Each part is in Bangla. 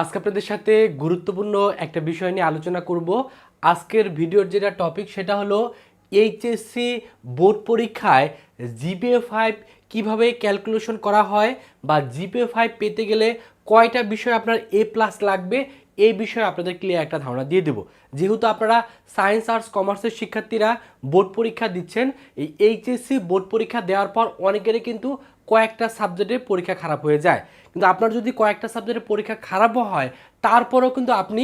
আজকে আপনাদের সাথে গুরুত্বপূর্ণ একটা বিষয় নিয়ে আলোচনা করব। আজকের ভিডিওর যেটা টপিক সেটা হলো এইচএসসি বোর্ড পরীক্ষায় জিপিএ ফাইভ কীভাবে ক্যালকুলেশন করা হয় বা জিপিএ ফাইভ পেতে গেলে কয়টা বিষয় আপনার এ প্লাস লাগবে, এই বিষয়ে আপনাদের ক্লিয়ার একটা ধারণা দিয়ে দেবো। যেহেতু আপনারা সায়েন্স আর্টস কমার্সের শিক্ষার্থীরা বোর্ড পরীক্ষা দিচ্ছেন, এই এইচএসসি বোর্ড পরীক্ষা দেওয়ার পর অনেকেরই কিন্তু কয়েকটা সাবজেক্টে পরীক্ষা খারাপ হয়ে যায়। কিন্তু আপনার যদি কয়েকটা সাবজেক্টের পরীক্ষা খারাপও হয়, তারপরেও কিন্তু আপনি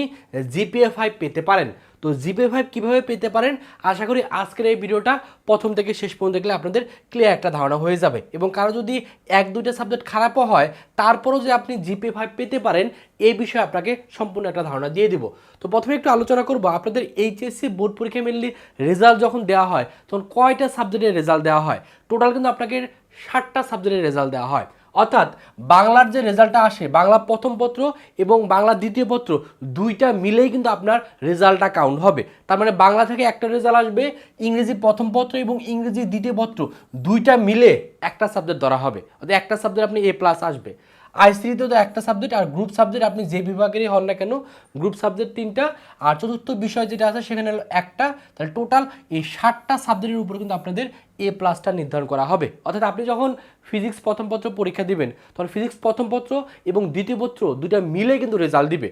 জিপিএ ফাইভ পেতে পারেন। তো জিপিএ ফাইভ কীভাবে পেতে পারেন? আশা করি আজকের এই ভিডিওটা প্রথম থেকে শেষ পর্যন্ত দেখলে আপনাদের ক্লিয়ার একটা ধারণা হয়ে যাবে। এবং কারও যদি এক দুইটা সাবজেক্ট খারাপও হয়, তারপরও যে আপনি জিপিএ ফাইভ পেতে পারেন, এই বিষয়ে আপনাকে সম্পূর্ণ একটা ধারণা দিয়ে দিব। তো প্রথমে একটু আলোচনা করব, আপনাদের এইচএসসি বোর্ড পরীক্ষা মেনলি রেজাল্ট যখন দেওয়া হয়, তখন কয়টা সাবজেক্টের রেজাল্ট দেওয়া হয়? টোটাল কিন্তু আপনাকে ষাটটা সাবজেক্টের রেজাল্ট দেওয়া হয়। অর্থাৎ বাংলার যে রেজাল্টটা আসে, বাংলা প্রথম পত্র এবং বাংলা দ্বিতীয় পত্র, দুইটা মিলেই কিন্তু আপনার রেজাল্টটা কাউন্ট হবে। তার মানে বাংলা থেকে একটা রেজাল্ট আসবে, ইংরেজি প্রথম পত্র এবং ইংরেজি দ্বিতীয় পত্র, দুইটা মিলে একটা সাবজেক্ট ধরা হবে। অর্থাৎ একটা সাবজেক্ট আপনি এ প্লাস আসবে। আইসিটিতে তো একটা সাবজেক্ট আর গ্রুপ সাবজেক্ট আপনি যে বিভাগেরই হন না কেন গ্রুপ সাবজেক্ট তিনটা আর চতুর্থ বিষয় যেটা আছে সেখানে হলো একটা, তাহলে টোটাল এই ষাটটা সাবজেক্টের উপর কিন্তু আপনাদের এ প্লাসটা নির্ধারণ করা হবে। অর্থাৎ আপনি যখন ফিজিক্স প্রথম পত্র পরীক্ষা দিবেন, তখন ফিজিক্স প্রথম পত্র এবং দ্বিতীয় পত্র দুটা মিলে কিন্তু রেজাল্ট দিবে।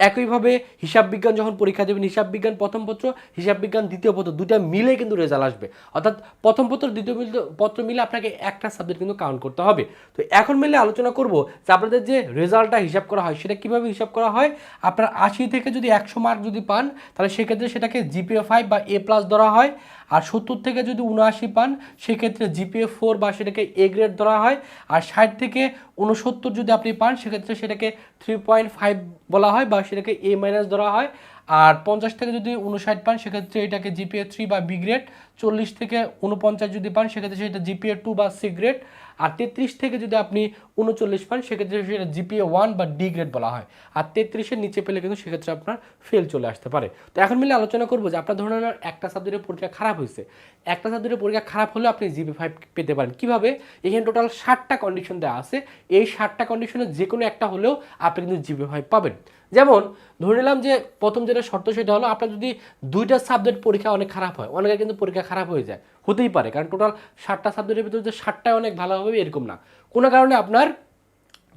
একইভাবে হিসাব বিজ্ঞান যখন পরীক্ষা দেবেন, হিসাব বিজ্ঞান প্রথম পত্র, হিসাব বিজ্ঞান দ্বিতীয় পত্র দুটা মিলে কিন্তু রেজাল্ট আসবে। অর্থাৎ প্রথম পত্র, দ্বিতীয় পত্র মিলে আপনাকে একটা সাবজেক্ট কিন্তু কাউন্ট করতে হবে। তো এখন মিলে আলোচনা করব যে আপনাদের যে রেজাল্টটা হিসাব করা হয়, সেটা কীভাবে হিসাব করা হয়? আপনার আশি থেকে যদি একশো মার্ক যদি পান, তাহলে সেক্ষেত্রে সেটাকে জিপিএ ফাইভ বা এ প্লাস ধরা হয়। আর সত্তর থেকে যদি উনআশি পান, সেক্ষেত্রে জিপিএ ফোর বা সেটাকে এ গ্রেড ধরা হয়। আর ষাট থেকে উনসত্তর যদি আপনি পান, সেক্ষেত্রে সেটাকে থ্রি পয়েন্ট ফাইভ বলা হয় বা সেটাকে এ মাইনাস ধরা হয়। আর পঞ্চাশ থেকে যদি উনষাট পান, সেক্ষেত্রে এটাকে জিপিএ থ্রি বা বি গ্রেড চল্লিশ থেকে উনপঞ্চাশ যদি পান, সেক্ষেত্রে সেটা জিপিএ টু বা সি গ্রেড আর তেত্রিশ থেকে যদি আপনি উনচল্লিশ পান, সেক্ষেত্রে সেটা জিপিএ ওয়ান বা ডি গ্রেড বলা হয়। আর তেত্রিশের নিচে পেলে কিন্তু সেক্ষেত্রে আপনার ফেল চলে আসতে পারে। তো এখন মিলে আলোচনা করব যে আপনার ধরুন একটা সাবজেক্টের পরীক্ষা খারাপ হয়েছে। একটা সাবজেক্টের পরীক্ষা খারাপ হলে আপনি জিপি ফাইভ পেতে পারেন। কীভাবে? এখানে টোটাল ষাটটা কন্ডিশন দেওয়া আছে। এই ষাটটা কন্ডিশনে যে কোনো একটা হলেও আপনি কিন্তু জিপি ফাইভ পাবেন। যেমন, ধরে নিলাম যে প্রথম যেটা শর্ত সেটা হলো আপনার যদি দুইটা সাবজেক্ট পরীক্ষা অনেক খারাপ হয়, অনেকের কিন্তু পরীক্ষা খারাপ হয়ে যায়। হতেই পারে, কারণ টোটাল ষাটটা সাবজেক্টের ভিতরে যে ষাটটায় অনেক ভালো হবে, এরকম না। কোনো কারণে আপনার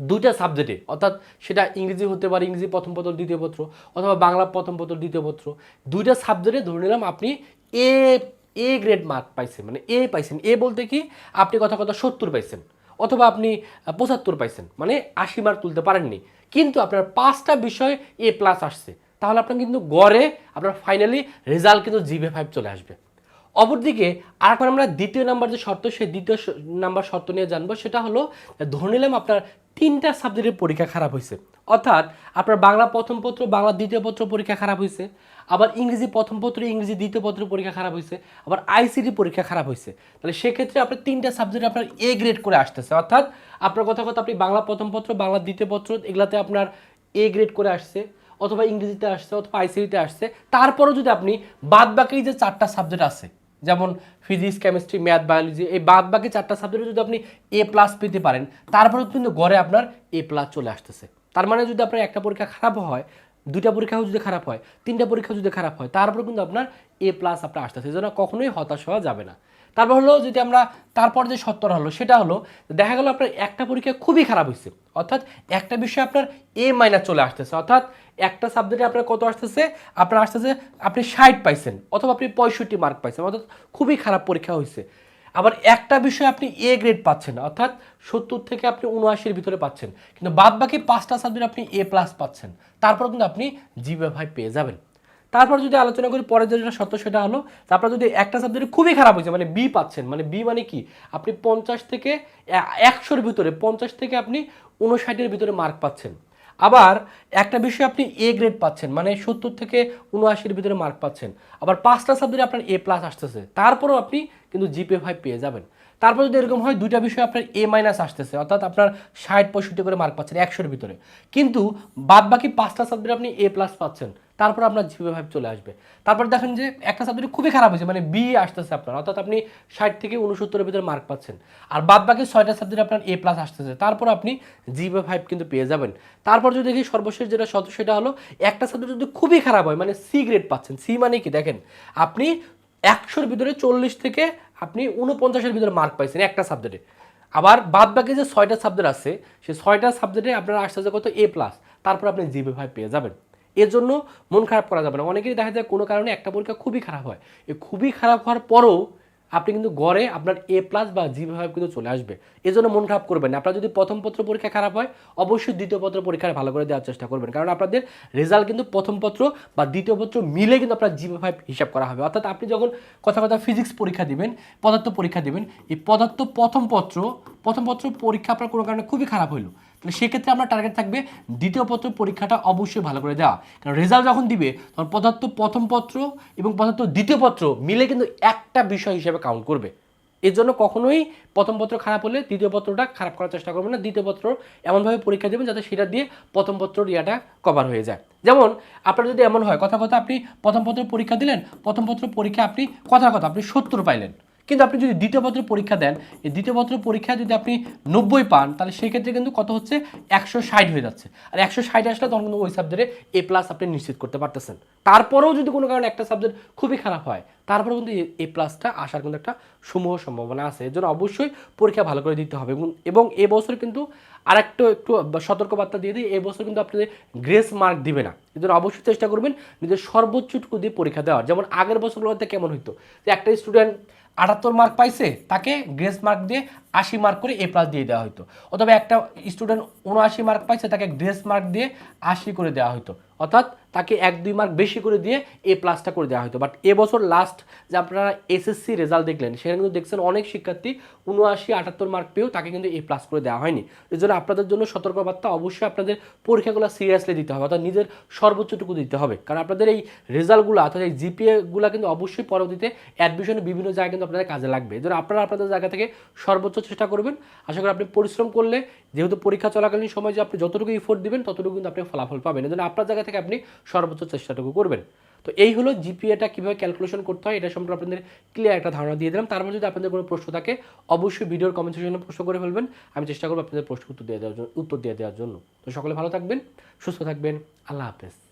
দুইটা সাবজেক্টে অর্থাৎ সেটা ইংরেজি হতে পারে, ইংরেজি প্রথম পত্র, দ্বিতীয় পত্র, অথবা বাংলা প্রথম পত্র, দ্বিতীয় পত্র, দুইটা সাবজেক্টে ধরে নিলাম আপনি এ এ গ্রেড মার্ক পাইছেন মানে এ পাইছেন। এ বলতে কি, আপনি কথা কথা সত্তর পাইছেন, অথবা আপনি পঁচাত্তর পাইছেন মানে আশি মার্ক তুলতে পারেননি। কিন্তু আপনার পাঁচটা বিষয় এ প্লাস আসছে। তাহলে আপনার কিন্তু গড়ে আপনার ফাইনালি রেজাল্ট কিন্তু জিবে ফাইভ চলে আসবে। অপরদিকে আরেকবার আমরা দ্বিতীয় নাম্বার যে শর্ত, সেই দ্বিতীয় নাম্বার শর্ত নিয়ে জানব, সেটা হলো ধরে নিলাম আপনার তিনটা সাবজেক্টের পরীক্ষা খারাপ হয়েছে। অর্থাৎ আপনার বাংলা প্রথম পত্র, বাংলা দ্বিতীয় পত্র পরীক্ষা খারাপ হয়েছে, আবার ইংরেজি প্রথম পত্র, ইংরেজি দ্বিতীয় পত্র পরীক্ষা খারাপ হয়েছে, আবার আইসিটি পরীক্ষা খারাপ হয়েছে। তাহলে সেক্ষেত্রে আপনার তিনটা সাবজেক্ট আপনার এ গ্রেড করে আসতেছে। অর্থাৎ আপনার কথা কথা আপনি বাংলা প্রথম পত্র, বাংলা দ্বিতীয় পত্র, এগুলাতে আপনার এ গ্রেড করে আসছে। অথবা ইংরেজিতে আসছে অথবা আইসিটিতে আসছে, তারপরেও যদি আপনি বাদ বাকি যে চারটা সাবজেক্ট আছে, যেমন ফিজিক্স কেমিস্ট্রি ম্যাথ বায়োলজি এই বাদ বাকি চারটা সাবজেক্টে যদি আপনি এ প্লাস পেতে পারেন তারপরে কিন্তু গড়ে আপনার এ প্লাস চলে আসতেছে। তার মানে যদি আপনার একটা পরীক্ষা খারাপ হয় দুটা পরীক্ষাও যদি খারাপ হয়, তিনটা পরীক্ষা যদি খারাপ হয় তারপর কিন্তু আপনার এ প্লাস আপনার আসতেছে। জন্য কখনোই হতাশ হওয়া যাবে না। তারপর হলো যদি আমরা তারপর যে সত্তর হলো, সেটা হলো দেখা গেল আপনার একটা পরীক্ষা খুবই খারাপ হয়েছে। অর্থাৎ একটা বিষয়ে আপনার এ মাইনাস চলে আসতেছে। অর্থাৎ একটা সাবজেক্টে আপনার কত আসতেছে? আপনার আসতেছে, আপনি ষাট পাইছেন অথবা আপনি পঁয়ষট্টি মার্ক পাইছেন। অর্থাৎ খুবই খারাপ পরীক্ষা হয়েছে। আবার একটা বিষয়ে আপনি এ গ্রেড পাচ্ছেন, অর্থাৎ সত্তর থেকে আপনি উনআশির ভিতরে পাচ্ছেন। কিন্তু বাদ বাকি পাঁচটা সাবজেক্ট আপনি এ প্লাস পাচ্ছেন। তারপর কিন্তু আপনি জিবে ভাই পেয়ে যাবেন। তারপর যদি আলোচনা করি, পরের যেটা সত্য সেটা হলো, তারপর যদি একটা সাবজেক্টে খুবই খারাপ হয়েছে মানে বি পাচ্ছেন মানে বি মানে কি? আপনি পঞ্চাশ থেকে একশোর ভিতরে, পঞ্চাশ থেকে আপনি উনষাটের ভিতরে মার্ক পাচ্ছেন। আবার একটা বিষয়ে আপনি এ গ্রেড পাচ্ছেন মানে সত্তর থেকে উনআশির ভিতরে মার্ক পাচ্ছেন। আবার পাঁচটা সাবজেক্টে আপনার এ প্লাস আসতেছে, তারপরেও আপনি কিন্তু জিপে ফাইভ পেয়ে যাবেন। তারপর যদি এরকম হয়, দুইটা বিষয়ে আপনার এ মাইনাস আসতেছে, অর্থাৎ আপনার ষাট পঁয়ষট্টি করে মার্ক পাচ্ছেন, একশোর ভিতরে। কিন্তু বাদ বাকি পাঁচটা সাবজেক্টে আপনি এ প্লাস পাচ্ছেন। তারপর আপনার জিপিএ ফাইভ চলে আসবে। তারপর দেখেন যে একটা সাবজেক্ট খুবই খারাপ হয়েছে মানে বি আসতেছে আপনার, অর্থাৎ আপনি ষাট থেকে উনসত্তরের ভিতরে মার্ক পাচ্ছেন। আর বাদ বাকি ছয়টা সাবজেক্ট আপনার এ প্লাস আসতেছে, তারপর আপনি জিপিএ ফাইভ কিন্তু পেয়ে যাবেন। তারপর যদি দেখি সর্বশেষ যেটা সত্য সেটা হলো, একটা সাবজেক্ট যদি খুবই খারাপ হয় মানে সি গ্রেড পাচ্ছেন সি মানে কি? দেখেন, আপনি একশোর ভিতরে চল্লিশ থেকে আপনি উনপঞ্চাশের ভিতরে মার্ক পাইছেন একটা সাবজেক্টে আবার বাদ বাকি যে ছয়টা সাবজেক্ট আছে সেই ছয়টা সাবজেক্টে আপনার আসতেছে কত? এ প্লাস তারপর আপনি জিবি ফাইভ পেয়ে যাবেন। এর জন্য মন খারাপ করা যাবে না। অনেকেরই দেখা যায় কোনো কারণে একটা পরীক্ষা খুবই খারাপ হয়। এই খুবই খারাপ হওয়ার পরও আপনি কিন্তু গড়ে আপনার এ প্লাস বা জি ফাইভ কিন্তু চলে আসবে। এই জন্য মন খারাপ করবেন না। আপনার যদি প্রথম পত্র পরীক্ষা খারাপ হয়, অবশ্যই দ্বিতীয় পত্র পরীক্ষায় ভালো করে দেওয়ার চেষ্টা করবেন। কারণ আপনাদের রেজাল্ট কিন্তু প্রথম পত্র বা দ্বিতীয় পত্র মিলে কিন্তু আপনার জি ফাইভ হিসাব করা হবে। অর্থাৎ আপনি যখন কথা কথা ফিজিক্স পরীক্ষা দিবেন, পদার্থ পরীক্ষা দিবেন, এই পদার্থ প্রথম পত্র প্রথম পত্র পরীক্ষা আপনার কোনো কারণে খুবই খারাপ হলো তাহলে সেক্ষেত্রে আপনার টার্গেট থাকবে দ্বিতীয় পত্র পরীক্ষাটা অবশ্যই ভালো করে দেওয়া। কারণ রেজাল্ট যখন দিবে, তখন পদার্থ প্রথম পত্র এবং পদার্থ দ্বিতীয় পত্র মিলে কিন্তু একটা বিষয় হিসেবে কাউন্ট করবে। এর জন্য কখনোই প্রথম পত্র খারাপ হলে দ্বিতীয় পত্রটা খারাপ করার চেষ্টা করবেন না। দ্বিতীয় পত্র এমনভাবে পরীক্ষা দেবেন যাতে সেটা দিয়ে প্রথম পত্রর ইয়াটা কভার হয়ে যায়। যেমন আপনার যদি এমন হয়, কথা কথা আপনি প্রথম পত্র পরীক্ষা দিলেন, প্রথম পত্র পরীক্ষা আপনি, কথা কথা আপনি সত্তর পাইলেন। কিন্তু আপনি যদি দ্বিতীয় পত্র পরীক্ষা দেন, এই দ্বিতীয় পত্র পরীক্ষা যদি আপনি নব্বই পান, তাহলে সেক্ষেত্রে কিন্তু কত হচ্ছে? একশো ষাট হয়ে যাচ্ছে। আর একশো ষাট আসলে তখন কিন্তু ওই সাবজেক্টে এ প্লাস আপনি নিশ্চিত করতে পারতেছেন। তারপরেও যদি কোনো কারণে একটা সাবজেক্ট খুবই খারাপ হয়, তারপরেও কিন্তু এ প্লাসটা আসার কিন্তু একটা সমূহ সম্ভাবনা আছে। এর জন্য অবশ্যই পরীক্ষা ভালো করে দিতে হবে। এবং- এবং এবছর কিন্তু আর আরেকটু, একটু সতর্কবার্তা দিয়ে দিই এবছর কিন্তু আপনাদের গ্রেস মার্ক দিবে না। এর জন্য অবশ্যই চেষ্টা করবেন নিজের সর্বোচ্চটুকু দিয়ে পরীক্ষা দেওয়ার। যেমন আগের বছরগুলোতে কেমন হইতো? যে একটা স্টুডেন্ট আটাত্তর মার্ক পাইছে, তাকে গ্রেস মার্ক দিয়ে আশি মার্ক করে এ প্লাস দিয়ে দেওয়া হতো অথবা একটা স্টুডেন্ট উনআশি মার্ক পাইছে, তাকে গ্রেস মার্ক দিয়ে আশি করে দেওয়া হতো অর্থাৎ তাকে এক, দুই মার্ক বেশি করে দিয়ে এ প্লাসটা করে দেওয়া হতো বাট এবছর লাস্ট যে আপনারা এসএসসি রেজাল্ট দেখলেন, সেখানে কিন্তু দেখছেন অনেক শিক্ষার্থী উনআশি আটাত্তর মার্ক পেয়েও তাকে কিন্তু এ প্লাস করে দেওয়া হয়নি। এর জন্য আপনাদের জন্য সতর্কবার্তা অবশ্যই আপনাদের পরীক্ষাগুলো সিরিয়াসলি দিতে হবে, অর্থাৎ নিজের সর্বোচ্চটুকু দিতে হবে। কারণ আপনাদের এই রেজাল্টগুলো অর্থাৎ এই জিপিএগুলো কিন্তু অবশ্যই পরবর্তীতে অ্যাডমিশনে বিভিন্ন জায়গায় কিন্তু আপনাদের কাজে লাগবে। এই জন্য আপনারা আপনাদের জায়গা থেকে সর্বোচ্চ চেষ্টা করবেন। আশা করি আপনি পরিশ্রম করলে, যেহেতু পরীক্ষা চলাকালীন সময় যে আপনি যতটুকু ইফোর্ট দিবেন, ততটুকু কিন্তু আপনি ফলাফল পাবেন। এই জন্য আপনার জায়গা থেকে আপনি সর্বোচ্চ চেষ্টাটুকু করবেন। তো এই হলো জিপিএটা কীভাবে ক্যালকুলেশন করতে হয়, এটা সম্পর্কে আপনাদের ক্লিয়ার একটা ধারণা দিয়ে দিলাম। তারপর যদি আপনাদের কোনো প্রশ্ন থাকে, অবশ্যই ভিডিওর কমেন্ট সেকশনে প্রশ্ন করে ফেলবেন। আমি চেষ্টা করব আপনাদের প্রশ্ন উত্তর দিয়ে দেওয়ার জন্য উত্তর দিয়ে দেওয়ার জন্য। তো সকলে ভালো থাকবেন, সুস্থ থাকবেন। আল্লাহ হাফেজ।